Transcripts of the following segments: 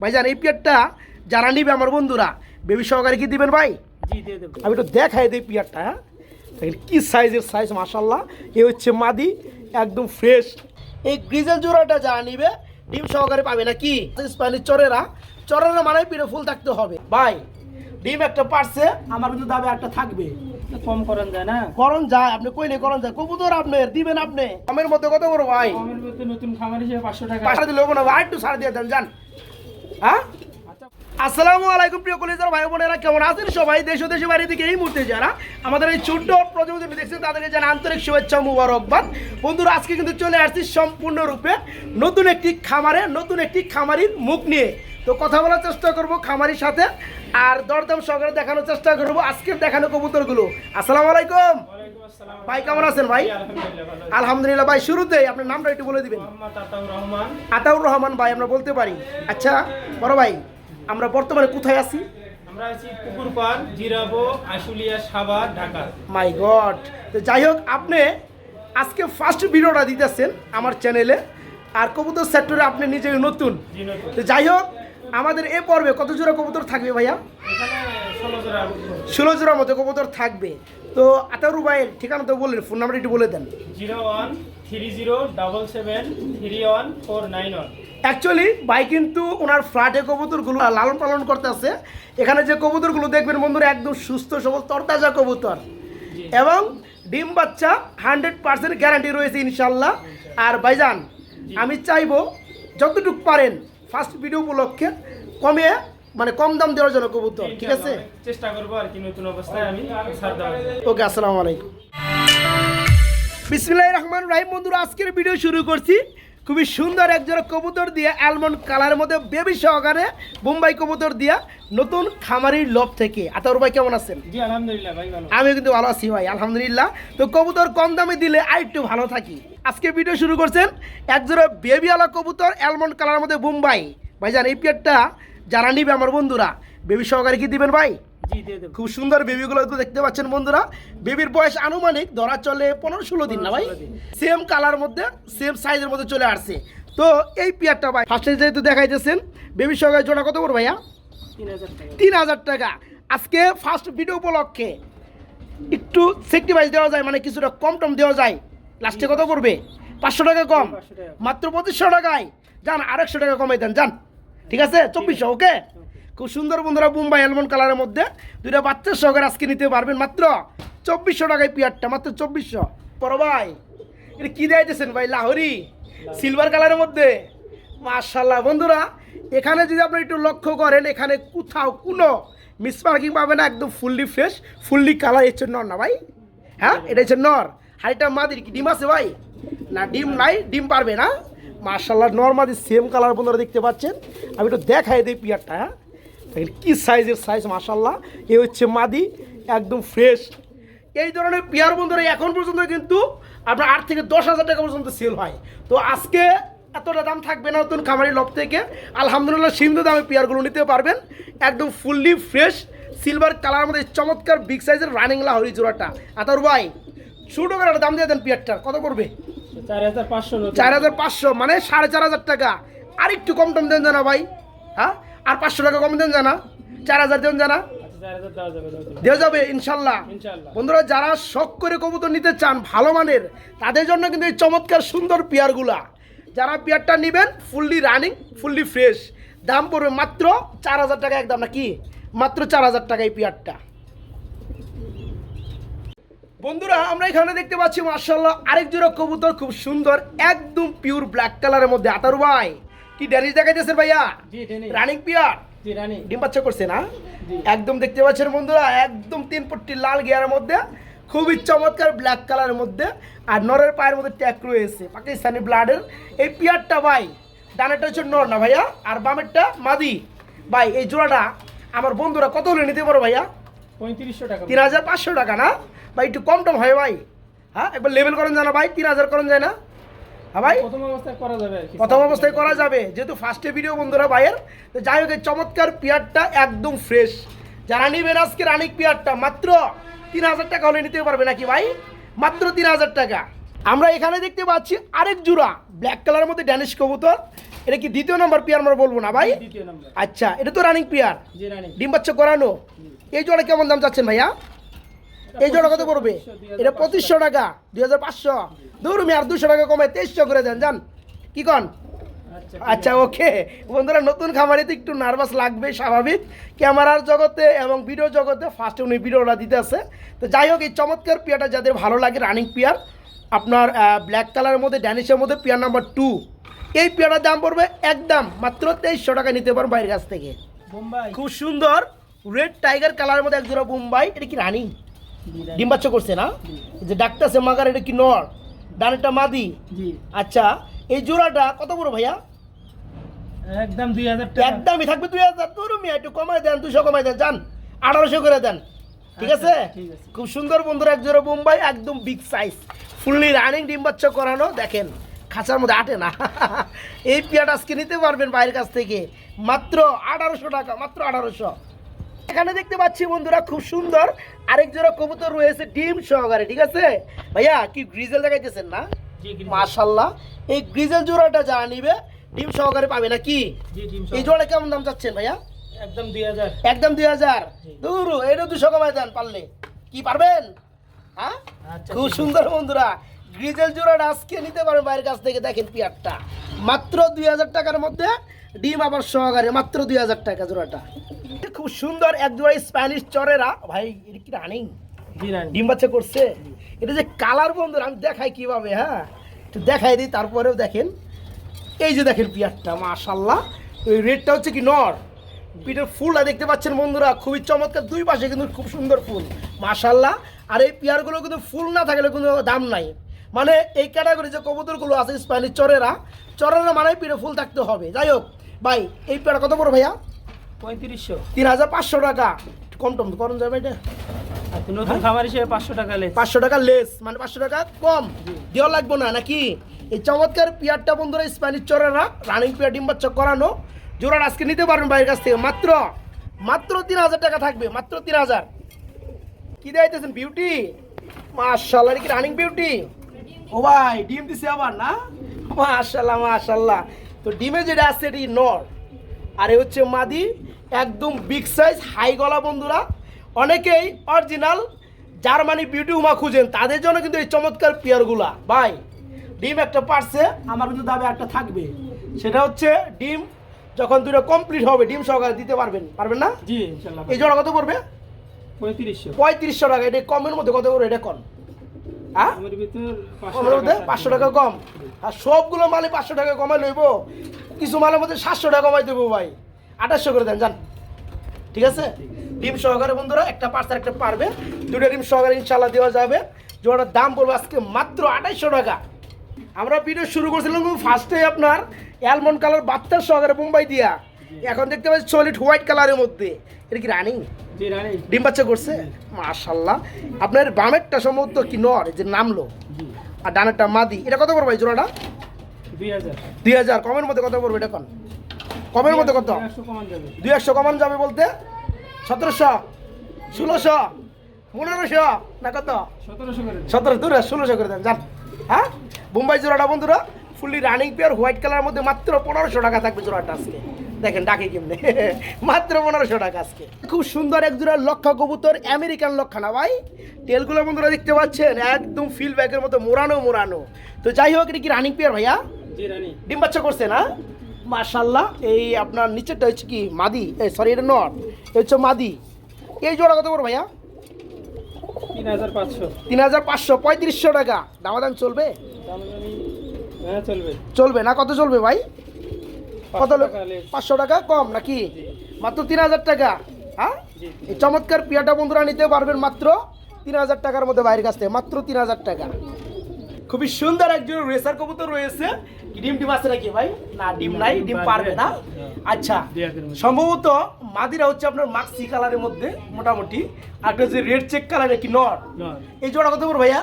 ভাইজান এই পিয়ারটা যারা নিবে আমার বন্ধুরা বেবি সহকারে কি দিবেন ভাই? আমি একটু দেখাই দিই পিয়ারটা হ্যাঁ? কি সাইজের সাইজ মাশাল্লাহ এ হচ্ছে মাদি একদম ফ্রেশ এই গ্রিজেল জোড়াটা যারা নিবে ডিম সহকারে পাবে না কি স্পাইনের চরেরা। চরেরা মানে পিঠে ফুল থাকতে হবে। ভাই ডিম একটা পারছে আমার কিন্তু দাবে একটা থাকবে। কম করেন যায় না করণ যায় আপনি কইলে করণ যায় কবুতর আপনি দিবেন আপনি। মধ্যে কত ভাই? কমের মধ্যে নতুন খামার হিসেবে পাঁচশো টাকা। পাশা দিলে না ভাই। একটু ছাড় দিয়ে দেন যান। হ্যাঁ আসসালামু আলাইকুম, প্রিয় কলেজের ভাই বোনেরা, কেমন আছেন সবাই? দেশ দেশে বাইরে থেকে এই মুহূর্তে যারা আমাদের এই ছোট্ট প্রতিবেদন দেখছেন, তাদেরকে যেন আন্তরিক শুভেচ্ছা মুবারকবাদ। বন্ধুরা, আজকে কিন্তু চলে আসছি সম্পূর্ণরূপে নতুন একটি খামারে, নতুন একটি খামারির মুখ নিয়ে। তো কথা বলার চেষ্টা করব খামারির সাথে। আর দরদাম সহকারে দেখানোর চেষ্টা করব আজকের দেখানো কবুতরগুলো। আসসালামু আলাইকুম। ভাই কেমন আছেন ভাই? আলহামদুলিল্লাহ ভাই শুরুতে আপনার নামটা একটু বলে দিবেন। আতাউর রহমান। ভাই আমরা বলতে পারি। আচ্ছা বড় ভাই আমরা বর্তমানে কোথায় আছি? মাই গড তো যাই হোক আপনি আজকে ফার্স্ট ভিডিওটা দিতেছেন আমার চ্যানেলে আর কবুতর সেক্টরে আপনি নতুন। নতুন। তো যাই হোক আমাদের এ পর্বে কত জোড়া কবুতর থাকবে ভাইয়া? ষোলো জোড়া জোড়ার মতো কবুতর থাকবে। তো আতাউর ভাইয়ের ঠিকানা তো বললেন ফোন নাম্বার একটু বলে দেন। Zero one three zero double seven three one four nine one. Actually ভাই কিন্তু ওনার ফ্ল্যাটে কবুতরগুলো লালন পালন করতে আছে। এখানে যে কবুতরগুলো দেখবেন বন্ধুরা একদম সুস্থ সবল তরতাজা কবুতর। এবং ডিম বাচ্চা হান্ড্রেড পার্সেন্ট গ্যারান্টি রয়েছে ইনশাল্লাহ। আর ভাইজান আমি চাইব যতটুকু পারেন ফার্স্ট ভিডিও উপলক্ষে কমে মানে কম দাম দেওয়ার জন্য কবুতর ঠিক আছে? চেষ্টা করব আর কি নতুন অবস্থায় আমি। ওকে আসসালামু আলাইকুম। বিসমিল্লাহ রহমান রাহিম বন্ধুরা আজকের ভিডিও শুরু করছি। খুবই সুন্দর একজোড়া কবুতর দিয়ে অ্যালমন্ড কালারের মধ্যে বেবি সহকারে বোম্বাই কবুতর দিয়া নতুন খামারির লোভ থেকে। আতাউর ভাই কেমন আছেন? জি আলহামদুলিল্লাহ ভাই ভালো। আমি কিন্তু ভালো আছি ভাই আলহামদুলিল্লাহ। তো কবুতর কম দামে দিলে আর একটু ভালো থাকি। আজকে ভিডিও শুরু করছেন একজোড়া বেবি আলা কবুতর অ্যালমন্ড কালারের মধ্যে বোম্বাই ভাইজান এই পেয়ারটা যারা নিবে আমার বন্ধুরা বেবি সহকারে কি দিবেন ভাই? খুব সুন্দর বেবিগুলো তো দেখতে পাচ্ছেন বন্ধুরা। বেবির বয়স আনুমানিক ধরা চলে পনেরো ষোলো দিন না ভাই? সেম কালার মধ্যে সেম সাইজের মধ্যে চলে আসছে। তো এই পেয়ারটা ভাই ফার্স্টে যেহেতু দেখাইতেছেন বেবি সহকারে জোড়া কত করে ভাইয়া? তিন হাজার টাকা। আজকে ফার্স্ট ভিডিও উপলক্ষে একটু সেফটি বাইজ দেওয়া যায় মানে কিছুটা কম টম দেওয়া যায়। লাস্টে কত করবে পাঁচশো টাকা কম। মাত্র পঁচিশশো টাকায়। যান আরেকশো টাকা কমাই দেন যান। ঠিক আছে? চব্বিশশো ওকে খুব সুন্দর বন্ধুরা মুম্বাই অ্যালমন্ড কালারের মধ্যে। দুইটা বাচ্চার সহকারে আজকে নিতে পারবেন। মাত্র চব্বিশশো টাকায় পিয়ারটা, মাত্র চব্বিশশো। বড় ভাই, এটা কী দিয়েছেন ভাই? লাহরি সিলভার কালারের মধ্যে। মার্শাল্লাহ বন্ধুরা, এখানে যদি আপনি একটু লক্ষ্য করেন, এখানে কোথাও কোনো মিস মার্কিং পাবে না, একদম ফুললি ফ্রেশ ফুললি কালার হচ্ছে নর না ভাই। হ্যাঁ এটা হচ্ছে নর। হাইটা মাদির কি, ডিম আছে ভাই? না, ডিম নাই, ডিম পারবে না। মার্শাল্লাহ নর মাদির সেম কালার বন্ধুরা দেখতে পাচ্ছেন। আমি একটু দেখাই দিই পিয়ারটা হ্যাঁ। দেখেন কি সাইজের সাইজ মার্শাল্লাহ এ হচ্ছে মাদি একদম ফ্রেশ এই ধরনের পেয়ার বন্ধুরা এখন পর্যন্ত কিন্তু আপনার আট থেকে দশ হাজার টাকা পর্যন্ত সেল হয়। তো আজকে এতটা দাম থাকবে না নতুন খামারি লব থেকে। আলহামদুলিল্লাহ সীমিত দামে পেয়ারগুলো নিতে পারবেন। একদম ফুললি ফ্রেশ সিলভার কালার মধ্যে চমৎকার বিগ সাইজের রানিং লাহরি জোড়াটা। আতার ভাই ছোটো করে একটা দাম দিয়ে দেন পেয়ারটার কত করবে? চার হাজার পাঁচশো চার হাজার পাঁচশো মানে সাড়ে চার হাজার টাকা। আর একটু কম টম দেন জানা ভাই। হ্যাঁ? আর পাঁচশো টাকা কম দেন জানা। চার হাজার দেন জানা। দেওয়া যাবে নতুন দেওয়া যাবে ইনশাল্লাহ। বন্ধুরা যারা শখ করে কবুতর নিতে চান ভালো মানের তাদের জন্য কিন্তু এই চমৎকার সুন্দর পেয়ারগুলা। যারা পেয়ারটা নেবেন ফুললি রানিং ফুললি ফ্রেশ দাম পড়বে মাত্র চার হাজার টাকা একদম নাকি মাত্র চার হাজার টাকা এই পেয়ারটা। বন্ধুরা আমরা এখানে দেখতে পাচ্ছি মার্শাল্লাহ আরেক জোড়া কবুতর খুব সুন্দর একদম পিওর ব্ল্যাক কালারের মধ্যে আতার ভাই। কি ড্যানিশ দেখাইতেছেন ভাইয়া? জি রানিং পিয়ার? ডিম বাচ্চা করছে না? একদম দেখতে পাচ্ছেন বন্ধুরা একদম তিন পট্টি লাল গিয়ারের মধ্যে খুবই চমৎকার ব্ল্যাক কালারের মধ্যে আর নরের পায়ের মধ্যে ট্যাগ রয়েছে পাকিস্তানি ব্লাডের এই পিয়ারটা ভাই ডানেরটা হচ্ছে নর না ভাইয়া? আর বামেরটা মাদি। ভাই এই জোড়াটা আমার বন্ধুরা কত হলে নিতে পারো ভাইয়া? পঁয়ত্রিশশো টাকা। তিন হাজার পাঁচশো টাকা না? ভাই একটু কম টম হয় ভাই। হ্যাঁ একবার লেভেল করেন যায় না ভাই তিন হাজার করেন যায় না? হ্যাঁ ভাই? প্রথম অবস্থায় করা যাবে প্রথম অবস্থায় করা যাবে। যেহেতু ফার্স্টে ভিডিও বন্ধুরা ভাইয়ের তো যাই হোক এই চমৎকার পেয়ারটা একদম ফ্রেশ যারা নিবেন আজকে রানিক পেয়ারটা মাত্র তিন হাজার টাকা হলে নিতে পারবে নাকি ভাই? মাত্র তিন হাজার টাকা। আমরা এখানে দেখতে পাচ্ছি আরেক জোড়া ব্ল্যাক কালারের মধ্যে ড্যানিশ কবুতর। এটা কি দ্বিতীয় নাম্বার পেয়ার আমরা বলব না ভাই? আচ্ছা এটা তো রানিং পেয়ার ডিম বাচ্চা করানো। এই জোড়া কেমন দাম চাচ্ছেন ভাইয়া? এই জোড়া কত পড়বে এটা পঁচিশশো টাকা দুই হাজার পাঁচশো। ধরুন আর দুশো টাকা কমায় তেইশশো করে দেন জান। কি কন? আচ্ছা ওকে। বন্ধুরা নতুন খামারিতে একটু নার্ভাস লাগবে স্বাভাবিক। ক্যামেরার জগতে এবং ভিডিও জগতে ফার্স্টে উনি ভিডিওটা দিতে আছে। তো যাই হোক এই চমৎকার পিয়াটা যাদের ভালো লাগে রানিং পিয়ার আপনার ব্ল্যাক কালারের মধ্যে ড্যানিশের মধ্যে পিয়ার নাম্বার টু এই পিয়াটার দাম পড়বে একদম মাত্র তেইশশো টাকা নিতে পারেন বাইরের কাছ থেকে। খুব সুন্দর রেড টাইগার কালারের মধ্যে একজোড়া বোম্বাই। এটা কি রানী। ডিম বাচ্চা করছে না? যে ডাক্তার সে মাগার এটা কি নর? ডানেরটা মাদি? আচ্ছা এই জোড়াটা কত বড় ভাইয়া? একদম দুই হাজার টাকা। একদমই থাকবে দুই হাজার। তোর মিয়া একটু কমাই দেন দুশো কমাই দেন যান আঠারোশো করে দেন। ঠিক আছে? আচ্ছা, ঠিক আছে। খুব সুন্দর বন্ধুরা এক জোড়া বোম্বাই একদম বিগ সাইজ ফুললি রানিং ডিম বাচ্চা করানো দেখেন খাঁচার মধ্যে আটে না। এই পিয়াটা আজকে নিতে পারবেন বাইরের কাছ থেকে। মাত্র আঠারোশো টাকা মাত্র আঠারোশো। এখানে দেখতে পাচ্ছি বন্ধুরা খুব সুন্দর আরেক জোড়া কবুতর রয়েছে ডিম সহকারে ঠিক আছে? ভাইয়া কি গ্রিজেল দেখাইতেছেন না। মাশাল্লাহ এই গ্রিজেল জোড়াটা যা নিবে ডিম সহকারে পাবে নাকি? এই। জোড়া কেমন দাম চাচ্ছেন ভাইয়া? একদম দুই হাজার। একদম দুই হাজার। দূর এটা দুশো কমায় দেন পারলে। কি পারবেন? হ্যাঁ? আচ্ছা খুব সুন্দর বন্ধুরা। গ্রিজেল জোড়াটা আজকে নিতে পারবেন বাইরের কাছ থেকে দেখেন পিয়ারটা। মাত্র দুই হাজার টাকার মধ্যে ডিম আবার সহকারে মাত্র দুই হাজার টাকা জোড়াটা। খুব সুন্দর এক জোড়া স্প্যানিশ চরেরা। ভাই এটা কি রানিং ডিম বাচ্চা করছে? এটা যে কালার বন্ধুরা আমি দেখাই কীভাবে হ্যাঁ? একটু দেখাই দিই তারপরেও দেখেন। এই যে দেখেন পিয়ারটা মাশাল্লাহ ওই রেডটা হচ্ছে কি নর। পিঠের ফুলটা দেখতে পাচ্ছেন বন্ধুরা খুবই চমৎকার। দুই পাশে কিন্তু খুব সুন্দর ফুল মাশাল্লাহ আর এই পিয়ারগুলো কিন্তু ফুল না থাকলে কোনো দাম নাই। মানে এই ক্যাটাগরি যে কবুতরগুলো আছে স্প্যানিশ চরেরা চরেরা মানে পিঠে ফুল থাকতে হবে। যাই হোক ভাই এই পেয়ারা কত বড় ভাইয়া? পঁয়ত্রিশশো। তিন হাজার পাঁচশো টাকা। কম টম করুন যাবে এটা। নতুন খাবার হিসেবে পাঁচশো টাকা লেস। পাঁচশো টাকা লেস মানে পাঁচশো টাকা কম। দেওয়া লাগবে না নাকি? এই চমৎকার পিয়ারটা বন্ধুরা স্প্যানিশ চরেরা রানিং পিয়ার ডিম বাচ্চা করানো। জোড়ার আজকে নিতে পারবেন বাইরের কাছ থেকে। মাত্র মাত্র তিন হাজার টাকা থাকবে মাত্র তিন হাজার। কি দেখাইতেছেন বিউটি মাশাল্লাহ এটা কি রানিং বিউটি ও ভাই ডিম দিছে আবার না? মাশাল্লাহ মাশাল্লাহ তো ডিমে যেটা আছে এটি নর আর এ হচ্ছে মাদি একদম বিগ সাইজ হাই গলা বন্ধুরা। অনেকেই অরিজিনাল জার্মানি বিউটি উমা খুঁজেন তাদের জন্য কিন্তু এই চমৎকার পেয়ারগুলা। ভাই ডিম একটা পারছে আমার কিন্তু দাবি একটা থাকবে। সেটা হচ্ছে ডিম যখন দুটো কমপ্লিট হবে ডিম সহকারে দিতে পারবেন পারবেন না? জি এই জোড়া কত পড়বে? পঁয়ত্রিশশো। পঁয়ত্রিশশো টাকা এটা কমের মধ্যে কত করে এটা ভিতর পাঁচশো টাকা পাঁচশো টাকা কম। আর সবগুলো মালে পাঁচশো টাকা কমাই লইব। কিছু মালের মধ্যে সাতশো টাকা কমাই দেবো ভাই। আঠাশশো করে দেন যান। ঠিক আছে? ডিম সহকারে বন্ধুরা একটা পার্সেল একটা পারবে। দুটো ডিম সহকারে ইনশাল্লাহ দেওয়া যাবে। জোড়াটার দাম পড়বে আজকে মাত্র আঠাইশশো টাকা। আমরা ভিডিও শুরু করছিলাম ফার্স্টে আপনার অ্যালমন্ড কালার বাচ্চার সহকারে মুম্বাই দিয়া। এখন দেখতে পাচ্ছি সলিড হোয়াইট কালারের মধ্যে। এটা কি রানী ডিম বাচ্চা করছে? মাশাল্লাহ আপনার বামেরটা সম্ভবত কি নর? এই যে নামলো। আর ডানেরটা মাদি। এটা কত পড়বে জোড়াটা? দুই হাজার। দুই কমের মধ্যে কত পড়বে এটা কোন? কমের মধ্যে কত? দুই একশো কমান যাবে। বলতে? সতেরোশো? ষোলোশো? পনেরোশো? না কত? সতেরোশো করে দেন। সতেরো ষোলোশো করে দেন। যান। হ্যাঁ? বোম্বাই জোড়াটা বন্ধুরা ফুললি রানিং পেয়ার হোয়াইট কালারের মধ্যে মাত্র পনেরোশো টাকা থাকবে জোড়াটা আজকে। দেখেন ডাকে কেমনে? মাত্র পনেরোশো টাকা আজকে। খুব সুন্দর এক জোড়া লক্ষা কবুতর আমেরিকান লক্ষা না ভাই? তেলগুলো বন্ধুরা দেখতে পাচ্ছেন একদম ফিল ব্যাগের মতো মোড়ানো মোড়ানো। তো যাই হোক এটা কি রানিং পেয়ার ভাইয়া? ডিম বাচ্চা করছে না? মাশাল্লাহ এই আপনার নিচেরটা হচ্ছে কি মাদি? এই সরি এটা নট এই হচ্ছে মাদি। এই জোড়া কত বড় ভাইয়া? তিন হাজার পাঁচশো। তিন হাজার পাঁচশো পঁয়ত্রিশশো টাকা। দামাদাম চলবে? হ্যাঁ চলবে। চলবে না? কত চলবে ভাই? কত পাঁচশো টাকা কম নাকি? মাত্র তিন হাজার টাকা হ্যাঁ? এই চমৎকার পিয়াটা বন্ধুরা নিতে পারবেন মাত্র তিন হাজার টাকার মধ্যে বাইরের কাছ থেকে মাত্র তিন হাজার টাকা। খুবই সুন্দর একজন রেসার কবুতর রয়েছে। ডিম ডিম আছে নাকি ভাই? না ডিম নাই ডিম পারবে না। আচ্ছা। সম্ভবত মাদিরা হচ্ছে আপনার মাক্সি কালারের মধ্যে মোটামুটি। আর যে রেড চেক কালার কি নট এই জোড়া কত পড়বে ভাইয়া?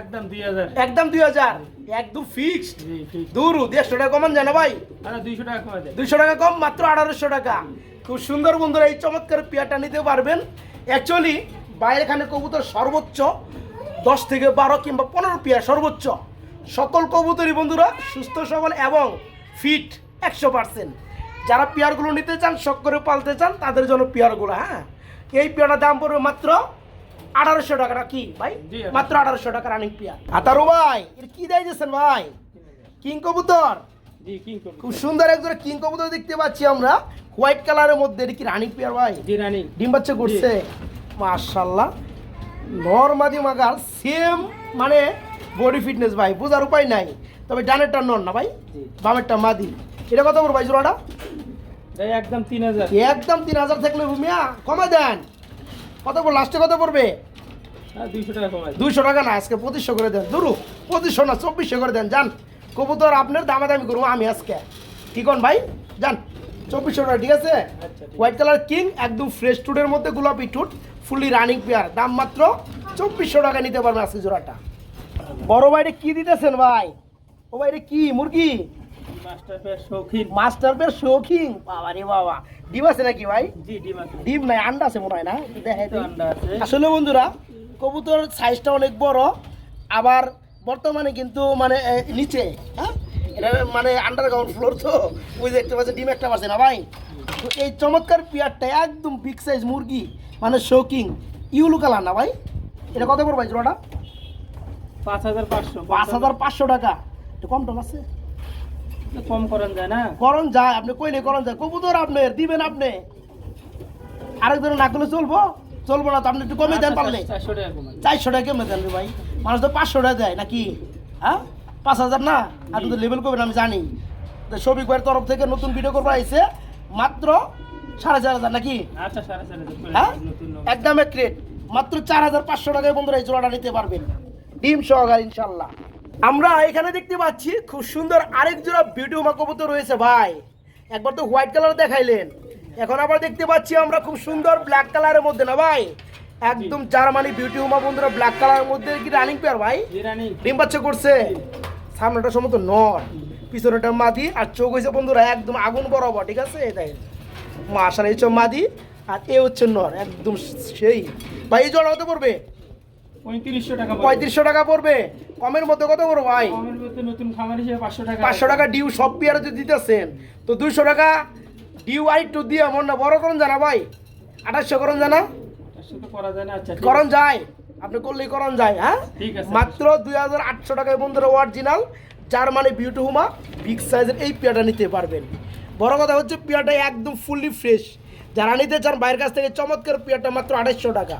একদম দুই হাজার। একদম দুই হাজার। একদম ফিক্সড দূর দেড়শো টাকা কমান যায় না ভাই? আরে দুইশো টাকা কমা দুইশো টাকা কম মাত্র আঠারোশো টাকা। খুব সুন্দর বন্ধুরা এই চমৎকার পেয়ারটা নিতে পারবেন। অ্যাকচুয়ালি বাইরে এখানে কবুতর সর্বোচ্চ দশ থেকে বারো কিংবা পনেরো পেয়ার সর্বোচ্চ। সকল কবুতরি বন্ধুরা সুস্থ সবল এবং ফিট একশো পার্সেন্ট যারা পেয়ারগুলো নিতে চান শখ করে পালতে চান তাদের জন্য পেয়ারগুলো হ্যাঁ? এই পেয়ারটার দাম পড়বে মাত্র আঠারোশো টাকা কি? ভাই মাত্র আঠারোশো টাকা রানিং পেয়ার আতারু ভাই এর কি দেয় দিয়েছেন ভাই কিং কবুতর খুব সুন্দর একজন কিং কবুতর দেখতে পাচ্ছি আমরা। হোয়াইট কালারের মধ্যে এটা কি রানিং পেয়ার ভাই? জি রানিং ডিম বাচ্চা করছে। মাশাল্লাহ নর্মাদি মাগার সেম মানে বডি ফিটনেস ভাই বোঝার উপায় নাই। তবে ডানেরটা নন না ভাই? বামেরটা মাদি। এটা কত করে ভাই জোড়াটা? একদম তিন হাজার। একদম তিন হাজার থাকলে ভূমিয়া কমে দেন। কত পড়বে লাস্টে কত পড়বে? দুইশো টাকা না আজকে পঁচিশশো করে দেন। দুরু পঁচিশশো না চব্বিশশো করে দেন। যান কবুতর আপনার দামে দামি করব আমি আজকে। ঠিক ভাই? যান চব্বিশশো টাকা ঠিক আছে? হোয়াইট কালার কিং একদম ফ্রেশ টুটের মধ্যে গোলাপি টুট ফুললি রানিং পেয়ার দাম মাত্র চব্বিশশো টাকা নিতে পারবে আজকে জোড়াটা। বড় ভাইটা কি দিতেছেন ভাই? ও ভাই এটা কি মুরগি? মাস্টার পেয়ার শৌখিন। মাস্টার পেয়ার শৌখিন? বাবা রে বাবা। ডিম আছে নাকি ভাই? জি ডিম আছে। ডিম নাই আন্ডা আছে মনে হয় না? দেখাই তো আন্ডা আছে। আসলে বন্ধুরা কবুতর সাইজটা অনেক বড় আবার বর্তমানে কিন্তু মানে নিচে হ্যাঁ? এটা মানে আন্ডারগ্রাউন্ড ফ্লোর তো ওই যে দেখতে পাচ্ছেন ডিম একটা পাচ্ছে না ভাই? তো এই চমৎকার পেয়ারটা একদম বিগ সাইজ মুরগি মানে শৌকিং ইউলু কালার না ভাই? এটা কত পড়বে ভাই জোড়াটা? পাঁচ হাজার পাঁচশো। পাঁচ হাজার পাঁচশো টাকা। একটু কম টম আছে? কম করেন যায় না? করণ যায় আপনি কইলে করণ যায়। কবুতর আপনি দিবেন আপনি। আরেকজন না করলে চলবো? চলবো না তো আপনি একটু কমে দেন পারলে। চারশো টাকা কেমন দেন ভাই। মানুষ তো পাঁচশো টাকা দেয় নাকি? হ্যাঁ? পাঁচ হাজার না? আপনি তো লেভেল করবেন আমি জানি। তো শফিক ভাইয়ের তরফ থেকে নতুন ভিডিও করব আইসে মাত্র সাড়ে চার হাজার নাকি? আচ্ছা হ্যাঁ? একদম এক রেট মাত্র চার হাজার পাঁচশো টাকায় বন্ধুরা এই জোড়াটা নিতে পারবেন। ডিম সহকার ইনশাল্লাহ। আমরা এখানে দেখতে পাচ্ছি খুব সুন্দর আরেক জোড়া বিউটি মা কবুতর রয়েছে ভাই। একবার তো হোয়াইট কালার দেখাইলেন। এখন আবার দেখতে পাচ্ছি আমরা খুব সুন্দর ব্ল্যাক কালারের মধ্যে না ভাই? একদম জার্মানি বিউটি উমা বন্ধুরা ব্ল্যাক কালারের মধ্যে কি রানিং পেয়ার ভাই? ডিম বাচ্চা করছে। সামনেটা সম্ভবত নর পিছনেটা মাদি আর চোখ হয়েছে বন্ধুরা একদম আগুন বরাবর ঠিক আছে? এটাই মাসার এই হচ্ছে মাদি আর এ হচ্ছে নর একদম সেই। ভাই এই জল হতে পড়বে? পঁয়ত্রিশশো টাকা পড়বে। কমের মধ্যে কত পড়বে ভাই? নতুন খামার হিসেবে পাঁচশো টাকা। পাঁচশো টাকা ডিউ সব পেয়ারে যদি দিতেছেন তো দুইশো টাকা ডিউ আই টু দিয়ে মন না বড় করুন জানা ভাই। আঠাশশো করুন জানা? না আচ্ছা করণ যায়। আপনি করলেই করণ যায় হ্যাঁ? মাত্র দুই হাজার আটশো টাকায় বন্ধুরা অরিজিনাল জার্মানি বিউটি হুমা বিগ সাইজের এই পেয়ারটা নিতে পারবেন। বড় কথা হচ্ছে পেয়ারটা একদম ফুললি ফ্রেশ যারা নিতে চান বাইরের কাছ থেকে চমৎকার পেয়ারটা মাত্র আড়াইশো টাকা।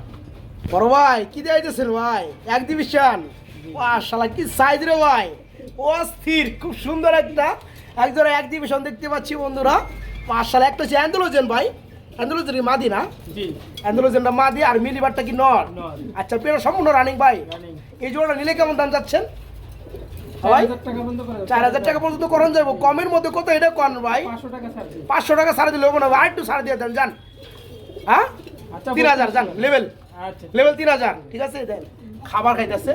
বড় ভাই কি দেখাইতেছেন ভাই? এক ডিভিশন শালা কি সাইজ রে ভাই? ও স্থির খুব সুন্দর একটা। একজন এক ডিভিশন দেখতে পাচ্ছি বন্ধুরা। মার্শাল একটা হচ্ছে অ্যান্ডোলোজেন ভাই। অ্যান্ডোলোজেন মাদি না? জি। অ্যান্ডোলোজেনটা মাদি আর মিলিবারটা কি নর। আচ্ছা পেয়ার সম্পূর্ণ রানিং ভাই। এই জোড়া নিলে কেমন দাম যাচ্ছেন ভাই চার হাজার টাকা পর্যন্ত করণ যাব। কমের মধ্যে কত এটা কন ভাই? পাঁচশো টাকা সাড়ে দিলে হবে না ভাই। একটু সাড়ে দিয়ে দেন যান। হ্যাঁ? আচ্ছা তিন হাজার যান লেভেল লেভেল তিন হাজার ঠিক আছে? দেন। খাবার খাইতেছে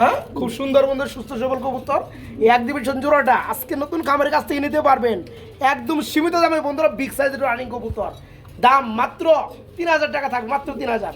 হ্যাঁ? খুব সুন্দর বন্ধু সুস্থ সবল কবুতর। এই এক ডিভিশন জোড়াটা আজকে নতুন খামারের কাছ থেকে নিতে পারবেন। একদম সীমিত দামে বন্ধুরা বিগ সাইজের রানিং কবুতর। দাম মাত্র তিন হাজার টাকা থাক মাত্র তিন হাজার।